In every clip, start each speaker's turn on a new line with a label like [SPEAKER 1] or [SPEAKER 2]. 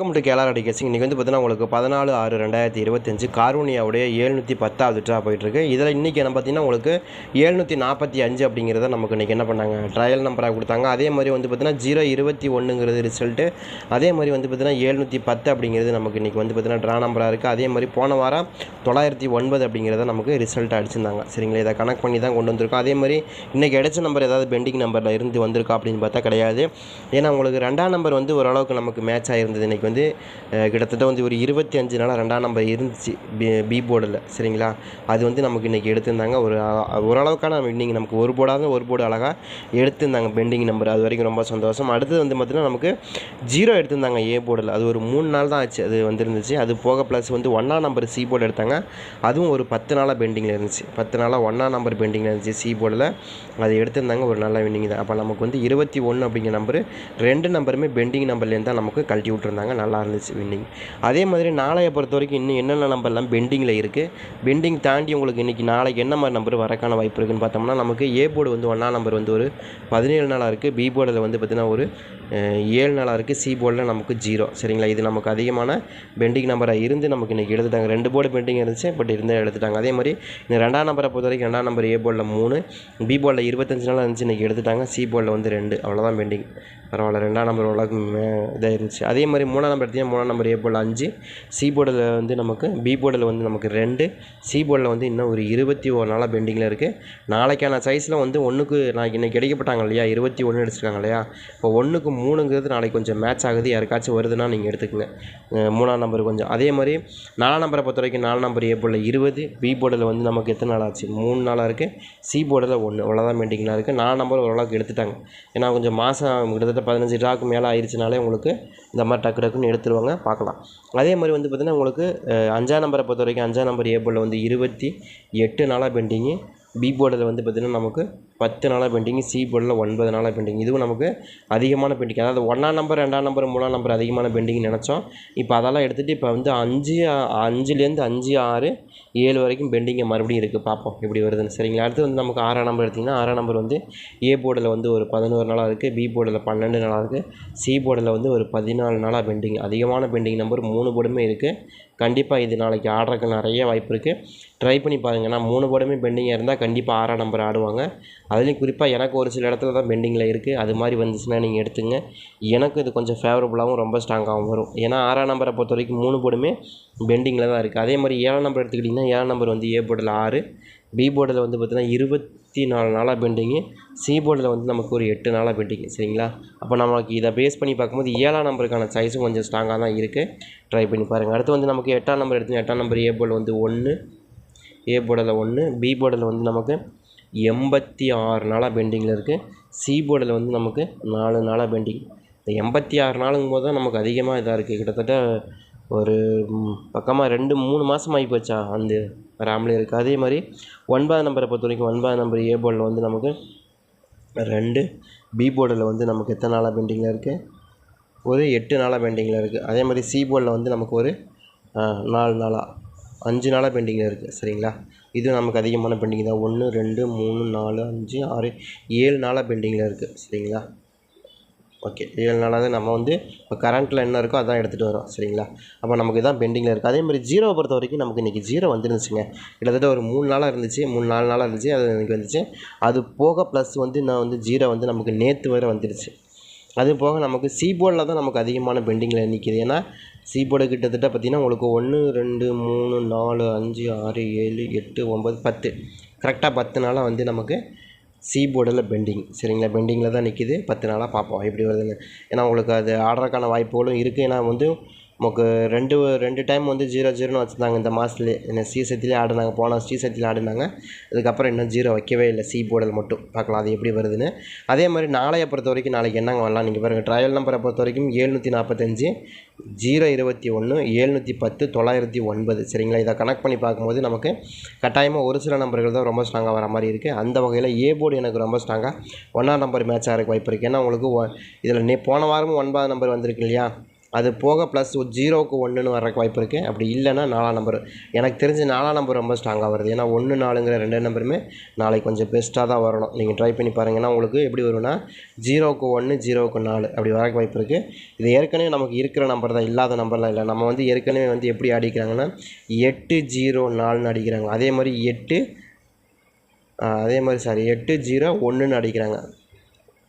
[SPEAKER 1] Welcome to கேலார் அடிக்கசிங் இன்றைக்கி வந்து பார்த்தீங்கன்னா உங்களுக்கு பதினாலு ஆறு ரெண்டாயிரத்தி இருபத்தஞ்சு கார்வனியாவுடைய ஏழ்நூற்றி பத்தாவது ட்ரா போயிட்டுருக்கு. இதில் இன்றைக்கி என்ன பார்த்தீங்கன்னா உங்களுக்கு ஏழ்நூற்றி நாற்பத்தி அஞ்சு அப்படிங்கிறத நமக்கு இன்றைக்கி என்ன பண்ணாங்க? ட்ரையல் நம்பராக கொடுத்தாங்க. அதே மாதிரி வந்து பார்த்தீங்கன்னா ஜீரோ இருபத்தி ஒன்றுங்கிறது ரிசல்ட்டு அதே மாதிரி வந்து பார்த்தீங்கன்னா ஏழ்நூற்றி பத்து அப்படிங்கிறது நமக்கு இன்றைக்கி வந்து பார்த்தீங்கன்னா ட்ரா நம்பராக இருக்குது அதே மாதிரி போன வாரம் தொள்ளாயிரத்தி ஒன்பது அப்படிங்கிறத நமக்கு ரிசல்ட் அடிச்சிருந்தாங்க. சரிங்களா? இதை கனெக்ட் பண்ணி தான் கொண்டு வந்திருக்கோம். அதே மாதிரி இன்றைக்கி அடித்த நம்பர் ஏதாவது பெண்டிங் நம்பரில் இருந்து வந்திருக்கா அப்படின்னு பார்த்தா கிடையாது. ஏன்னா உங்களுக்கு ரெண்டாம் நம்பர் வந்து ஓரளவுக்கு நமக்கு மேட்ச் ஆகிருந்தது இன்றைக்கி வந்து கிட்டத்தட்ட வந்து ஒரு இருபத்தி அஞ்சு நாளாக ரெண்டாம் நம்பர் இருந்துச்சு பி பி போர்டில் சரிங்களா? அது வந்து நமக்கு இன்றைக்கி எடுத்திருந்தாங்க. ஒரு ஓரளவுக்கான வின்னிங் நமக்கு ஒரு போர்டாக ஒரு போர்டு அழகாக எடுத்திருந்தாங்க பெண்டிங் நம்பர் அது வரைக்கும் ரொம்ப சந்தோஷம். அடுத்தது வந்து பார்த்திங்கன்னா நமக்கு ஜீரோ எடுத்திருந்தாங்க ஏ போர்டில் அது ஒரு மூணு நாள் தான் ஆச்சு அது வந்துருந்துச்சு. அது போக ப்ளஸ் வந்து ஒன்றாம் நம்பர் சி போர்டு எடுத்தாங்க. அதுவும் ஒரு பத்து நாளாக பெண்டிங்கில் இருந்துச்சு. பத்து நாளாக ஒன்றாம் நம்பர் பெண்டிங்கில் இருந்துச்சு சி போர்டில் அது எடுத்திருந்தாங்க ஒரு நல்ல வின்னிங் தான். அப்போ நமக்கு வந்து இருபத்தி ஒன்று அப்படிங்கிற நம்பர் ரெண்டு நம்பருமே பெண்டிங் நம்பர்லேருந்து தான் நமக்கு கழட்டி விட்ருந்தாங்க நல்லா இருந்துச்சு வின்னிங் அதே மாதிரி நாளையை பொறுத்த வரைக்கும் இன்னும் என்னென்ன நம்பர்லாம் பெண்டிங்கில் இருக்குது பெண்டிங் தாண்டி உங்களுக்கு இன்றைக்கி நாளைக்கு என்ன மாதிரி நம்பர் வரக்கான வாய்ப்பு இருக்குன்னு பார்த்தோம்னா நமக்கு ஏ போர்டு வந்து ஒன்றாம் நம்பர் வந்து ஒரு பதினேழு நாளாக இருக்குது பி போர்டில் வந்து பார்த்திங்கன்னா ஒரு ஏழு நாளாக இருக்குது சி போர்டில் நமக்கு ஜீரோ சரிங்களா? இது நமக்கு அதிகமான பெண்டிங் நம்பராக இருந்து நமக்கு இன்றைக்கி எடுத்துட்டாங்க. ரெண்டு போர்டு பெண்டிங் இருந்துச்சு பட் இருந்தால் எடுத்துட்டாங்க. அதே மாதிரி இந்த ரெண்டாம் நம்பரை பொறுத்த வரைக்கும் ரெண்டாம் நம்பர் ஏ போர்டில் மூணு பி போர்டில் இருபத்தஞ்சு நாள் இருந்துச்சு இன்றைக்கி எடுத்துட்டாங்க. சி போர்டில் வந்து ரெண்டு. அவ்வளோதான் பெண்டிங் பரவாயில்ல. ரெண்டாம் நம்பர் ஓரளவுக்கு மே- இதாக இருந்துச்சு. அதே மாதிரி மூணாம் நம்பர் எடுத்தீங்கன்னா மூணாம் நம்பர் ஏ போர்டில் அஞ்சு. சி போர்டில் வந்து நமக்கு பி போர்டில் வந்து நமக்கு ரெண்டு. சி போர்டில் வந்து இன்னும் ஒரு இருபத்தி ஒரு நாளாக பெண்டிங்கில் இருக்குது நாளைக்கான சைஸில் வந்து ஒன்றுக்கு நாளைக்கு இன்றைக்கி கிடைக்கப்பட்டாங்க இல்லையா இருபத்தி ஒன்று அடிச்சிருக்காங்க இல்லையா? இப்போ ஒன்றுக்கு மூணுங்கிறது நாளைக்கு கொஞ்சம் மேட்ச் ஆகுது. யாருக்காச்சும் வருதுன்னா நீங்கள் எடுத்துக்கங்க. மூணாம் நம்பர் கொஞ்சம். அதே மாதிரி நாலாம் நம்பரை பொறுத்த வரைக்கும் நாலு நம்பர் ஏ போர்டில் இருபது. பி போர்டில் வந்து நமக்கு எத்தனை நாள் ஆச்சு? மூணு நாளாக இருக்குது சி போர்டில் ஒன்று அவ்வளோதான் பெண்டிங்லாம் இருக்குது நாலு நம்பர் ஓரளவுக்கு எடுத்துட்டாங்க. ஏன்னா கொஞ்சம் மாதம் கிட்டத்தட்ட பதினஞ்சு ட்ராக்கு மேலே ஆயிடுச்சுனாலே உங்களுக்கு இந்த மாதிரி டக்கு டக்குன்னு எடுத்துருவாங்க பார்க்கலாம். அதே மாதிரி வந்து பார்த்திங்கன்னா உங்களுக்கு அஞ்சாம் நம்பரை பொறுத்த வரைக்கும் அஞ்சாம் நம்பர் ஏபிளில் வந்து இருபத்தி எட்டு நாளாக பெண்டிங்கு. பி போர்டில் வந்து பார்த்திங்கன்னா நமக்கு பத்து நாளாக பெயிண்டிங் சி போர்டில் ஒன்பது நாளாக பெண்டிங் இதுவும் நமக்கு அதிகமான பெண்டிங் அதாவது ஒன்றாம் நம்பர் ரெண்டாம் நம்பர் மூணாம் நம்பர் அதிகமான பெண்டிங் நினச்சோம். இப்போ அதெல்லாம் எடுத்துகிட்டு இப்போ வந்து அஞ்சு அஞ்சுலேருந்து அஞ்சு ஆறு ஏழு வரைக்கும் பெண்டிங்கை மறுபடியும் இருக்குது பார்ப்போம் எப்படி வருதுன்னு. சரிங்களா? அடுத்து வந்து நமக்கு ஆறாம் நம்பர் எடுத்திங்கன்னா ஆறாம் நம்பர் வந்து ஏ போர்டில் வந்து ஒரு பதினோரு நாளாக இருக்குது பி போர்டில் பன்னெண்டு நாளாக இருக்குது சி போர்டில் வந்து ஒரு பதினாலு நாளாக பெண்டிங் அதிகமான பெண்டிங் நம்பர் மூணு போர்டுமே இருக்குது கண்டிப்பாக இது நாளைக்கு ஆடுறதுக்கு நிறைய வாய்ப்பு இருக்குது ட்ரை பண்ணி பாருங்கள் நான் மூணு போர்டுமே பெண்டிங்காக இருந்தால் கண்டிப்பாக ஆறாம் நம்பர் ஆடுவாங்க. அதுலேயும் குறிப்பாக எனக்கு ஒரு சில இடத்துல தான் பெண்டிங்கில் இருக்குது அது மாதிரி வந்துச்சுன்னா நீங்கள் எடுத்துங்க. எனக்கு இது கொஞ்சம் ஃபேவரபுளாகவும் ரொம்ப ஸ்ட்ராங்காகவும் வரும். ஏன்னா ஆறாம் நம்பரை பொறுத்த வரைக்கும் மூணு போர்டுமே பெண்டிங்கில் தான் இருக்குது அதே மாதிரி ஏழாம் நம்பர் எடுத்துக்கிட்டிங்கன்னா ஏழாம் நம்பர் வந்து ஏ போர்டில் ஆறு பி போர்டில் வந்து பார்த்தீங்கன்னா இருபத்தி நாலு நாளாக பெண்டிங்கு. சி போர்டில் வந்து நமக்கு ஒரு எட்டு நாளாக பெண்டிங்கு சரிங்களா? அப்போ நமக்கு இதை பேஸ் பண்ணி பார்க்கும்போது ஏழாம் நம்பருக்கான சைஸும் கொஞ்சம் ஸ்ட்ராங்காக தான் இருக்குது ட்ரை பண்ணி பாருங்கள் அடுத்து வந்து நமக்கு எட்டாம் நம்பர் எடுத்து எட்டாம் நம்பர் ஏ போர்டில் வந்து ஒன்று ஏ போர்டில் ஒன்று பி போர்டில் வந்து நமக்கு எண்பத்தி ஆறு நாளாக பெண்டிங்கில் இருக்குது சி போர்டில் வந்து நமக்கு நாலு நாளாக பெண்டிங். இந்த எண்பத்தி ஆறு நாளுங்கும் போது தான் நமக்கு அதிகமாக இதாக இருக்குது கிட்டத்தட்ட ஒரு பக்கமாக ரெண்டு மூணு மாதம் ஆகி போச்சா அந்த ராம்லே இருக்குது அதே மாதிரி ஒன்பதாம் நம்பரை பொறுத்த வரைக்கும் ஒன்பதாம் நம்பர் ஏ போர்டில் வந்து நமக்கு ரெண்டு பி போர்டில் வந்து நமக்கு எத்தனை நாளாக பெண்டிங்கில் இருக்குது ஒரு எட்டு நாளாக பெண்டிங்கில் இருக்குது அதே மாதிரி சி போர்டில் வந்து நமக்கு ஒரு நாலு நாளாக அஞ்சு நாளாக பெண்டிங்கில் இருக்குது சரிங்களா? இது நமக்கு அதிகமான பெண்டிங் தான். ஒன்று ரெண்டு மூணு நாலு அஞ்சு ஆறு ஏழு நாளாக பெண்டிங்கில் இருக்குது சரிங்களா? ஓகே ஏழு நாளாக நம்ம வந்து இப்போ கரண்ட்டில் என்ன இருக்கோ அதான் எடுத்துகிட்டு வரோம் சரிங்களா? அப்போ நமக்கு இதான் பெண்டிங்கில் இருக்குது அதே மாதிரி ஜீரோவை பொறுத்த வரைக்கும் நமக்கு இன்றைக்கி ஜீரோ வந்துருந்துச்சுங்க. கிட்டத்தட்ட ஒரு மூணு நாளாக இருந்துச்சு மூணு நாலு நாளாக இருந்துச்சு அது எனக்கு வந்துச்சு. அது போக ப்ளஸ் வந்து நான் வந்து ஜீரோ வந்து நமக்கு நேற்று வரை வந்துருச்சு. அது போக நமக்கு சீபோர்டில் தான் நமக்கு அதிகமான பெண்டிங்கில் நிற்கிது ஏன்னா சீபோர்டு கிட்டத்தட்ட பார்த்திங்கன்னா உங்களுக்கு ஒன்று ரெண்டு மூணு நாலு அஞ்சு ஆறு ஏழு எட்டு ஒம்பது பத்து. கரெக்டாக பத்து நாளாக வந்து நமக்கு சி போர்டில் பெண்டிங். சரிங்களா? பெண்டிங்கில் தான் நிற்கிது. பத்து நாளாக பார்ப்போம். எப்படி வருதுன்னு. ஏன்னா உங்களுக்கு அது ஆடுறதுக்கான வாய்ப்புகளும் இருக்குது. ஏன்னா வந்து நமக்கு ரெண்டு ரெண்டு டைம் வந்து ஜீரோ ஜீரோன்னு வச்சுருந்தாங்க. இந்த மாதத்துலேயே என்ன ஸ்ரீசக்திலே ஆடினாங்க போன ஸ்ரீசக்தியில் ஆடினாங்க அதுக்கப்புறம் இன்னும் ஜீரோ வைக்கவே இல்லை. சி போர்டில் மட்டும். பார்க்கலாம் அது எப்படி வருதுன்னு. அதே மாதிரி நாளையை பொறுத்த வரைக்கும் நாளைக்கு என்னங்க வரலாம்? நீங்கள் பாருங்கள் ட்ரையல் நம்பரை பொறுத்த வரைக்கும் ஏழ்நூற்றி நாற்பத்தஞ்சு ஜீரோ இருபத்தி ஒன்று ஏழ்நூற்றி பத்து தொள்ளாயிரத்தி ஒன்பது. சரிங்களா? இதை கனெக்ட் பண்ணி பார்க்கும்போது நமக்கு கட்டாயமாக ஒரு சில நம்பர்கள் தான் ரொம்ப ஸ்ட்ராங்காக வர மாதிரி இருக்குது அந்த வகையில் ஏ போர்டு எனக்கு ரொம்ப ஸ்ட்ராங்காக ஒன்றாம் நம்பர் மேட்ச் இருக்க வாய்ப்பு இருக்குது ஏன்னா உங்களுக்கு இதில் நே போன வாரமும் ஒன்பதாம் நம்பர் வந்திருக்கு இல்லையா? அது போக ப்ளஸ் ஜீரோவுக்கு ஒன்றுன்னு வரக்கு வாய்ப்பு இருக்குது அப்படி இல்லைன்னா நாலாம் நம்பர் எனக்கு தெரிஞ்சு நாலாம் நம்பர் ரொம்ப ஸ்ட்ராங்காக வருது. ஏன்னா ஒன்று நாலுங்கிற ரெண்டு நம்பருமே நாளைக்கு கொஞ்சம் பெஸ்ட்டாக தான் வரணும். நீங்கள் ட்ரை பண்ணி பாருங்கன்னா உங்களுக்கு எப்படி வரும்னா ஜீரோவுக்கு ஒன்று ஜீரோவுக்கு நாலு அப்படி வரக்கு வாய்ப்பு இருக்குது இது ஏற்கனவே நமக்கு இருக்கிற நம்பர் தான். இல்லாத நம்பர்லாம் இல்லை. நம்ம வந்து ஏற்கனவே வந்து எப்படி அடிக்கிறாங்கன்னா எட்டு ஜீரோ நாலுன்னு அடிக்கிறாங்க. அதே மாதிரி எட்டு அதே மாதிரி சாரி எட்டு ஜீரோ ஒன்றுன்னு அடிக்கிறாங்க.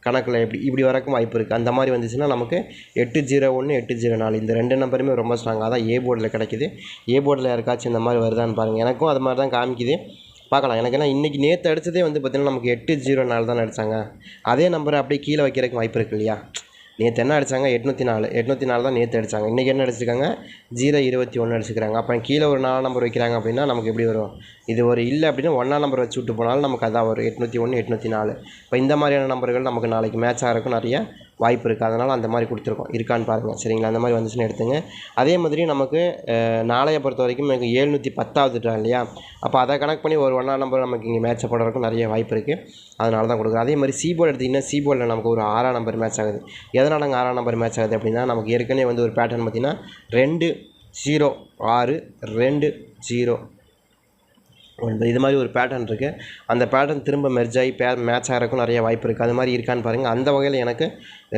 [SPEAKER 1] கணக்கில் எப்படி இப்படி வரக்கும் வாய்ப்பு இருக்குது அந்த மாதிரி வந்துச்சுன்னா நமக்கு எட்டு ஜீரோ ஒன்று எட்டு ஜீரோ நாலு இந்த ரெண்டு நம்பருமே ரொம்ப ஸ்ட்ராங்காக தான் ஏ போர்டில் கிடைக்குது. ஏ போர்டில் யாருக்காச்சும் இந்த மாதிரி வருதான்னு பாருங்கள் எனக்கும் அது மாதிரி தான் காமிக்குது. பார்க்கலாம். எனக்கு என்ன இன்றைக்கி நேற்று அடித்ததே வந்து பார்த்திங்கன்னா நமக்கு எட்டு ஜீரோ நாலு தான் அடித்தாங்க அதே நம்பரை அப்படியே கீழே வைக்கிறதுக்கு வாய்ப்பு இருக்கு இல்லையா? நேற்று என்ன அடித்தாங்க எட்நூற்றி நாலு எட்நூற்றி நாலு தான் நேற்று அடித்தாங்க இன்றைக்கி என்ன அடிச்சிருக்காங்க? ஜீரோ இருபத்தி ஒன்று அடிச்சிருக்காங்க. அப்போ கீழே ஒரு நாலு நம்பர் வைக்கிறாங்க அப்படின்னா நமக்கு எப்படி வரும்? இது ஒரு இல்லை அப்படின்னா ஒன்றா நம்பர் வச்சு விட்டு போனாலும் நமக்கு அதான் வரும். எட்நூற்றி ஒன்று எட்நூற்றி நாலு. இப்போ இந்த மாதிரியான நம்பர்கள் நமக்கு நாளைக்கு மேட்ச் இருக்கும் நிறைய. வாய்ப்பு இருக்குது அதனால் அந்த மாதிரி கொடுத்துருக்கோம். இருக்கான்னு பாருங்கள் சரிங்களா? அந்த மாதிரி வந்துச்சுன்னு எடுத்துங்க. அதே மாதிரி நமக்கு நாளைய பொறுத்த வரைக்கும் எனக்கு ஏழ்நூற்றி பத்தாவது ட்ரா இல்லையா? அப்போ அதை கணக்கு பண்ணி ஒரு ஒன்றா நம்பர் நமக்கு இங்கே மேட்ச் போடுறதுக்கும் நிறைய வாய்ப்பு இருக்குது அதனால தான் கொடுக்குறோம் அதே மாதிரி சி எடுத்திங்கன்னா சி நமக்கு ஒரு ஆறாம் நம்பர் மேட்ச் ஆகுது. எதனால் அங்கே ஆறாம் நம்பர் மேட்ச் ஆகுது அப்படின்னா நமக்கு ஏற்கனவே வந்து ஒரு பேட்டர்ன் பார்த்திங்கன்னா ரெண்டு ஜீரோ ஆறு ரெண்டு ஜீரோ இது மாதிரி ஒரு பேட்டர்ன் இருக்குது அந்த பேட்டர்ன் திரும்ப மெர்ஜ் ஆகி பே மேட்ச் ஆகிறக்கும் நிறைய வாய்ப்பு இருக்குது அது மாதிரி இருக்கான்னு பாருங்கள் அந்த வகையில் எனக்கு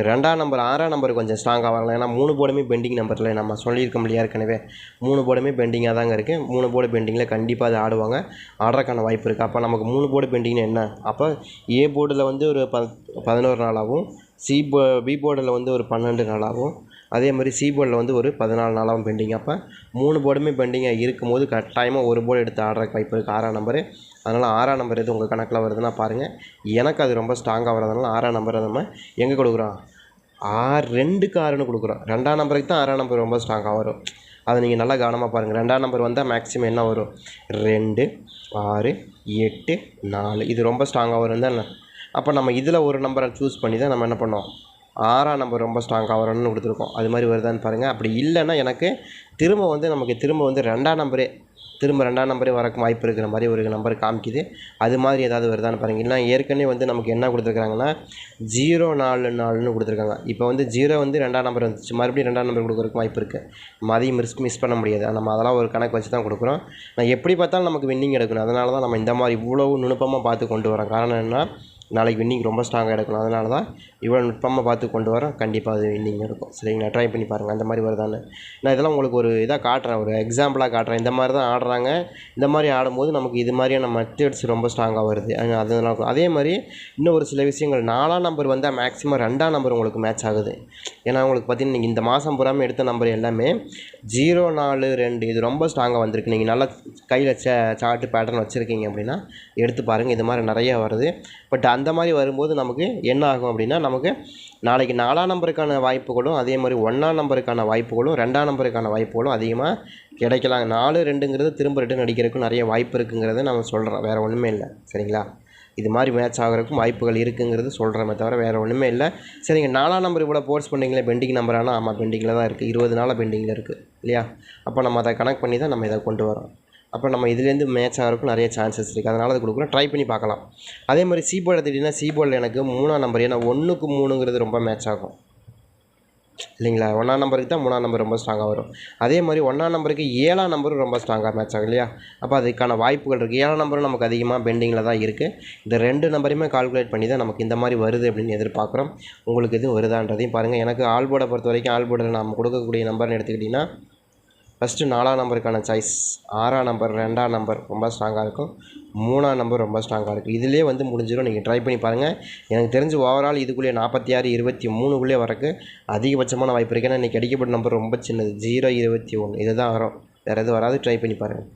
[SPEAKER 1] ரெண்டாம் நம்பர் ஆறாம் நம்பர் கொஞ்சம் ஸ்ட்ராங்காக வரலாம். ஏன்னா மூணு போர்டுமே பெண்டிங் நம்பரில் நம்ம சொல்லியிருக்க முடியாது ஏற்கனவே. மூணு போர்டுமே பெண்டிங்காக தாங்க இருக்குது மூணு போர்டு பெண்டிங்கில் கண்டிப்பாக அது ஆடுவாங்க. ஆடுறதுக்கான வாய்ப்பு இருக்குது அப்போ நமக்கு மூணு போர்டு பெண்டிங்னு என்ன? அப்போ ஏ போர்டில் வந்து ஒரு ப பதினோரு நாளாகவும் சி போ பி போர்டில் வந்து ஒரு பன்னெண்டு நாளாகவும் அதே மாதிரி சி போர்டில் வந்து ஒரு பதினாலு நாளாகவும் பெண்டிங் அப்போ மூணு போர்டுமே பெண்டிங்காக இருக்கும் போது கட்டாயமாக ஒரு போர்டு எடுத்து ஆடுற வாய்ப்பு இருக்குது ஆறாம் நம்பரு அதனால் ஆறாம் நம்பர் எது உங்கள் கணக்கில் வருதுன்னா பாருங்கள் எனக்கு அது ரொம்ப ஸ்ட்ராங்காக வர்றதுனால ஆறாம் நம்பரை நம்ம எங்கே கொடுக்குறோம்? ஆறு ரெண்டுக்கு ஆறுன்னு கொடுக்குறோம். ரெண்டாம் நம்பருக்கு தான் ஆறாம் நம்பர் ரொம்ப ஸ்ட்ராங்காக வரும். அதை நீங்கள் நல்லா கவனமாக பாருங்கள் ரெண்டாம் நம்பர் வந்தால் மேக்ஸிமம் என்ன வரும்? ரெண்டு ஆறு எட்டு நாலு. இது ரொம்ப ஸ்ட்ராங்காக வரும் தானே அப்போ நம்ம இதில் ஒரு நம்பரை சூஸ் பண்ணி தான் நம்ம என்ன பண்ணோம் ஆறாம் நம்பர் ரொம்ப ஸ்ட்ராங்காக வரணும்னு கொடுத்துருக்கோம். அது மாதிரி வருதான்னு பாருங்கள் அப்படி இல்லைன்னா எனக்கு திரும்ப வந்து நமக்கு திரும்ப வந்து ரெண்டாம் நம்பரே திரும்ப ரெண்டாம் நம்பரே வரக்கு வாய்ப்பு இருக்கிற மாதிரி ஒரு நம்பர் காமிக்குது. அது மாதிரி ஏதாவது வருதான்னு பாருங்கள் இல்லை ஏற்கனவே வந்து நமக்கு என்ன கொடுத்துருக்காங்கன்னா ஜீரோ நாலு நாலுன்னு கொடுத்துருக்காங்க. இப்போ வந்து ஜீரோ வந்து ரெண்டாம் நம்பர் வந்துச்சு. மறுபடியும் ரெண்டாம் நம்பர் கொடுக்குறதுக்கு வாய்ப்பு இருக்குது நம்ம அதையும் மிஸ் மிஸ் பண்ண முடியாது. நம்ம அதெல்லாம் ஒரு கணக்கு வச்சு தான் கொடுக்குறோம். நான் எப்படி பார்த்தாலும் நமக்கு வின்னிங் எடுக்கணும். அதனால தான் நம்ம இந்த மாதிரி இவ்வளோ நுணுப்பமாக பார்த்து கொண்டு வரோம். காரணம் என்ன நாளைக்கு வின்னிங் ரொம்ப ஸ்ட்ராங்காக எடுக்கணும். அதனால தான் இவ்வளோ நுட்பமாக பார்த்து கொண்டு வரோம். கண்டிப்பாக அது வின்னிங் இருக்கும். சரிங்களா? ட்ரை பண்ணி பாருங்கள் அந்த மாதிரி வருதான்னு. நான் இதெல்லாம் உங்களுக்கு ஒரு இதாக காட்டுறேன். ஒரு எக்ஸாம்பிளாக காட்டுறேன். இந்த மாதிரி தான் ஆடுறாங்க. இந்த மாதிரி ஆடும்போது நமக்கு இது மாதிரியான மெத்தட்ஸ் ரொம்ப ஸ்ட்ராங்காக வருது. அது- அதனால அதே மாதிரி இன்னும் ஒரு சில விஷயங்கள் நாலாம் நம்பர் வந்தால் மேக்ஸிமம் ரெண்டாம் நம்பர் உங்களுக்கு மேட்ச் ஆகுது. ஏன்னா உங்களுக்கு பார்த்தீங்கன்னா நீங்கள் இந்த மாதம் பூராமல் எடுத்த நம்பர் எல்லாமே ஜீரோ நாலு ரெண்டு இது ரொம்ப ஸ்ட்ராங்காக வந்திருக்கு. நீங்கள் நல்லா கையில் சே சார்ட்டு பேட்டர்ன் வச்சுருக்கீங்க அப்படின்னா எடுத்து பாருங்கள் இது மாதிரி நிறைய வருது. பட் அந்த அந்த மாதிரி வரும்போது நமக்கு என்ன ஆகும் அப்படின்னா நமக்கு நாளைக்கு நாலாம் நம்பருக்கான வாய்ப்புகளும் அதே மாதிரி ஒன்றாம் நம்பருக்கான வாய்ப்புகளும் ரெண்டாம் நம்பருக்கான வாய்ப்புகளும் அதிகமாக கிடைக்கலாம் நாலு ரெண்டுங்கிறது திரும்ப ரிட்டன் அடிக்கிறதுக்கும் நிறைய வாய்ப்பு இருக்குங்கிறத நம்ம சொல்கிறோம் வேறு ஒன்றுமே இல்லை. சரிங்களா? இது மாதிரி மேட்ச் ஆகிறதுக்கும் வாய்ப்புகள் இருக்குங்கிறது சொல்கிறோமே தவிர வேறு ஒன்றுமே இல்லை. சரிங்க நாலாம் நம்பர் இவ்வளோ போர்ட்ஸ் பண்ணிங்களே பெண்டிங் நம்பர் ஆனால் ஆமாம் பெண்டிங்கில் தான் இருக்குது இருபது நாளாக பெண்டிங்கில் இருக்குது இல்லையா? அப்போ நம்ம அதை கனெக்ட் பண்ணி தான் நம்ம இதை கொண்டு வரோம். அப்போ நம்ம இதுலேருந்து மேட்ச் ஆகிறதுக்கும் நிறைய சான்சஸ் இருக்குது அதனால் அது கொடுக்குறோம் ட்ரை பண்ணி பார்க்கலாம். அதே மாதிரி சி போர்டு எடுத்துக்கிட்டிங்கன்னா சி போர்டில் எனக்கு மூணாம் நம்பர் ஏன்னா ஒன்றுக்கு மூணுங்கிறது ரொம்ப மேட்ச் ஆகும். இல்லைங்களா? ஒன்றாம் நம்பருக்கு தான் மூணாம் நம்பர் ரொம்ப ஸ்ட்ராங்காக வரும். அதே மாதிரி ஒன்றாம் நம்பருக்கு ஏழாம் நம்பரும் ரொம்ப ஸ்ட்ராங்காக மேட்ச் ஆகும் இல்லையா? அப்போ அதுக்கான வாய்ப்புகள் இருக்குது ஏழாம் நம்பரும் நமக்கு அதிகமாக பெண்டிங்கில் தான் இருக்குது இந்த ரெண்டு நம்பரையுமே கால்குலேட் பண்ணி தான் நமக்கு இந்த மாதிரி வருது அப்படின்னு எதிர்பார்க்குறோம். உங்களுக்கு எதுவும் வருதான்றதையும் பாருங்கள் எனக்கு ஆல்போர்டை பொறுத்த வரைக்கும் ஆல்போர்டில் நம்ம கொடுக்கக்கூடிய நம்பர்னு எடுத்துக்கிட்டிங்கன்னா ஃபஸ்ட்டு நாலாம் நம்பருக்கான சாய்ஸ் ஆறாம் நம்பர் ரெண்டாம் நம்பர் ரொம்ப ஸ்ட்ராங்காக இருக்கும். மூணாம் நம்பர் ரொம்ப ஸ்ட்ராங்காக இருக்கும். இதிலே வந்து முடிஞ்சிடும் நீங்கள் ட்ரை பண்ணி பாருங்கள் எனக்கு தெரிஞ்சு ஓவரால் இதுக்குள்ளேயே நாற்பத்தி ஆறு இருபத்தி மூணுக்குள்ளே வரக்கு அதிகபட்சமான வாய்ப்பு இருக்குது ஏன்னா இன்றைக்கி அடிக்கப்பட்ட நம்பர் ரொம்ப சின்னது. ஜீரோ இருபத்தி ஒன்று இதுதான் வரும். வேறு எதுவும் வராது. ட்ரை பண்ணி பாருங்கள்